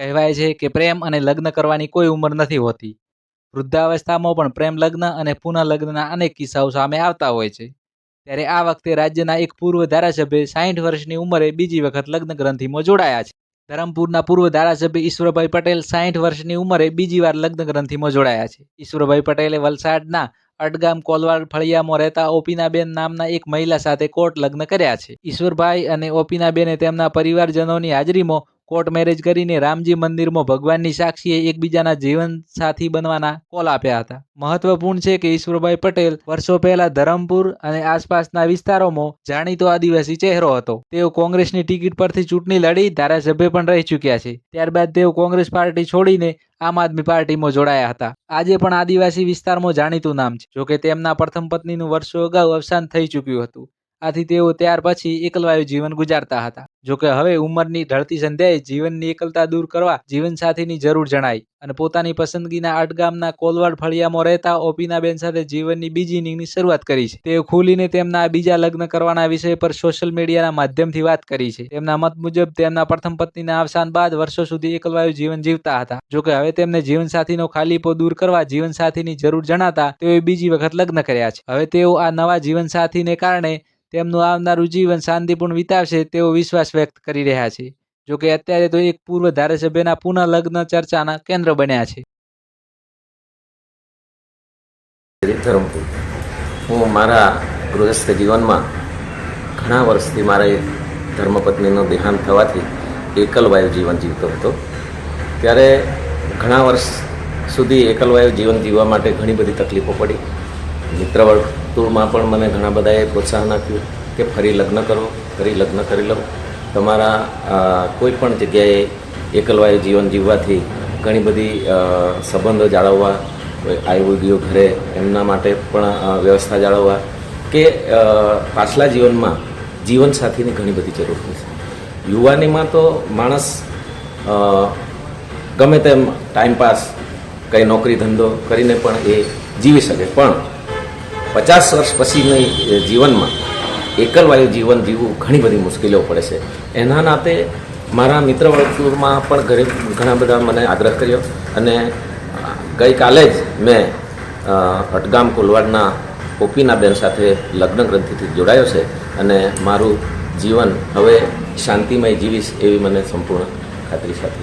કહેવાય છે કે પ્રેમ અને લગ્ન કરવાની કોઈ ઉંમર નથી હોતી. વૃદ્ધાવસ્થામાં પણ પ્રેમ, લગ્ન અને પુનઃ લગ્નના અનેક કિસ્સાઓ સામે આવતા હોય છે. ત્યારે આ વખતે રાજ્યના એક પૂર્વ ધારાસભ્ય સાઠ વર્ષની ઉંમરે બીજી વખત લગ્ન ગ્રંથિમાં જોડાયા છે. ધરમપુરના પૂર્વ ધારાસભ્ય ઈશ્વરભાઈ પટેલ સાહીઠ વર્ષની ઉંમરે બીજી વાર લગ્ન ગ્રંથિમાં જોડાયા છે. ઈશ્વરભાઈ પટેલે વલસાડના અડગામ કોલવાડ ફળિયામાં રહેતા ઓપીનાબેન નામના એક મહિલા સાથે કોર્ટ લગ્ન કર્યા છે. ઈશ્વરભાઈ અને ઓપીનાબેને તેમના પરિવારજનોની હાજરીમાં કોર્ટ મેરેજ કરીને રામજી મંદિરમાં ભગવાનની સાક્ષીએ એકબીજાના જીવન સાથી બનવાના કોલ આપ્યા હતા. મહત્વપૂર્ણ છે કે ઈશ્વરભાઈ પટેલ વર્ષો પહેલા ધરમપુર અને આસપાસના વિસ્તારોમાં જાણીતો આદિવાસી ચહેરો હતો. તેઓ કોંગ્રેસની ટિકિટ પરથી ચૂંટણી લડી, ધારાસભ્ય પણ રહી ચૂક્યા છે. ત્યારબાદ તેઓ કોંગ્રેસ પાર્ટી છોડીને આમ આદમી પાર્ટીમાં જોડાયા હતા. આજે પણ આદિવાસી વિસ્તારમાં જાણીતું નામ છે. જોકે તેમના પ્રથમ પત્નીનું વર્ષો અગાઉ અવસાન થઈ ચૂક્યું હતું. આથી તેઓ ત્યાર પછી એકલવાયુ જીવન ગુજારતા હતા. જોકે હવે ઉંમરની ઢળતી સંધ્યાએ જીવનની એકલતા દૂર કરવા જીવનસાથીની જરૂર જણાઈ અને પોતાની પસંદગીના આટગામના કોલવાડ ફળિયામાં રહેતા ઓપીનાબેન સાથે જીવનની બીજી ઇનિંગની શરૂઆત કરી છે. તેઓ ખુલીને તેમના બીજા લગ્ન કરવાના વિષય પર સોશિયલ મીડિયાના માધ્યમથી વાત કરી છે. તેમના મત મુજબ તેમના પ્રથમ પત્નીના અવસાન બાદ વર્ષો સુધી એકલવાયુ જીવન જીવતા હતા. જોકે હવે તેમને જીવનસાથીનો ખાલીપો દૂર કરવા જીવનસાથીની જરૂર જણાતા તેઓએ બીજી વખત લગ્ન કર્યા છે. હવે તેઓ આ નવા જીવનસાથીને કારણે તેમનું આવનારું જીવન શાંતિપૂર્ણ વિતાવશે તેવો વિશ્વાસ વ્યક્ત કરી રહ્યા છે. જોકે અત્યારે તો એક પૂર્વ ધારાસભ્યના પુનઃ લગ્ન ચર્ચાના કેન્દ્ર બન્યા છે. હું મારા ગૃહસ્થ જીવનમાં ઘણા વર્ષથી મારે ધર્મપત્નીનું દેહાંત થવાથી એકલવાયુ જીવન જીવતો હતો. ત્યારે ઘણા વર્ષ સુધી એકલવાયુ જીવન જીવવા માટે ઘણી બધી તકલીફો પડી. મિત્ર વર્તુળમાં પણ મને ઘણા બધાએ પ્રોત્સાહન આપ્યું કે ફરી લગ્ન કરો, ફરી લગ્ન કરી લો તમારા કોઈ પણ જગ્યાએ એકલવાયુ જીવન જીવવાથી ઘણી બધી સંબંધો જાળવવા આવ્યું ઘરે, એમના માટે પણ વ્યવસ્થા જાળવવા કે પાછલા જીવનમાં જીવનસાથીની ઘણી બધી જરૂર હોય છે. યુવાનીમાં તો માણસ ગમે તેમ ટાઈમપાસ કંઈ નોકરી ધંધો કરીને પણ એ જીવી શકે. પણ પચાસ વર્ષ પછીની જીવનમાં એકલવાયુ જીવન જીવવું ઘણી બધી મુશ્કેલીઓ પડે છે. એના નાતે મારા મિત્ર વર્તુળમાં પણ ઘરે, ઘણા બધા મને આગ્રહ કર્યો અને ગઈકાલે જ મેં અટગામ કોલવાડના ઓપીનાબેન સાથે લગ્ન ગ્રંથિથી જોડાયો છે અને મારું જીવન હવે શાંતિમય જીવીશ એવી મને સંપૂર્ણ ખાતરી સાથે